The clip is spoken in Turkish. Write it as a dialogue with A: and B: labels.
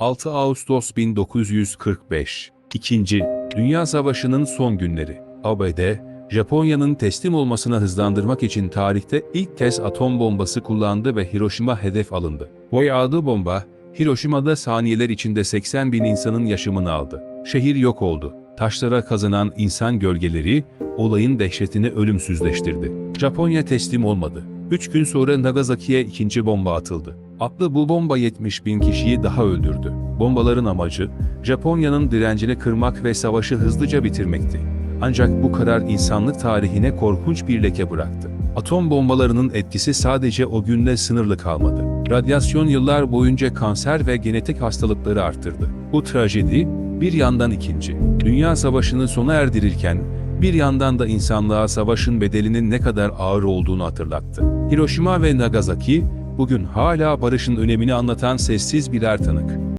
A: 6 Ağustos 1945 İkinci Dünya Savaşı'nın son günleri. ABD, Japonya'nın teslim olmasını hızlandırmak için tarihte ilk kez atom bombası kullandı ve Hiroşima hedef alındı. Bu yağdığı bomba, Hiroşima'da saniyeler içinde 80 bin insanın yaşamını aldı. Şehir yok oldu. Taşlara kazınan insan gölgeleri, olayın dehşetini ölümsüzleştirdi. Japonya teslim olmadı. Üç gün sonra Nagasaki'ye ikinci bomba atıldı. Atlı bu bomba 70 bin kişiyi daha öldürdü. Bombaların amacı, Japonya'nın direncini kırmak ve savaşı hızlıca bitirmekti. Ancak bu karar insanlık tarihine korkunç bir leke bıraktı. Atom bombalarının etkisi sadece o günle sınırlı kalmadı. Radyasyon yıllar boyunca kanser ve genetik hastalıkları arttırdı. Bu trajedi, bir yandan ikinci, Dünya Savaşı'nı sona erdirirken, bir yandan da insanlığa savaşın bedelinin ne kadar ağır olduğunu hatırlattı. Hiroşima ve Nagasaki, bugün hala barışın önemini anlatan sessiz birer tanık.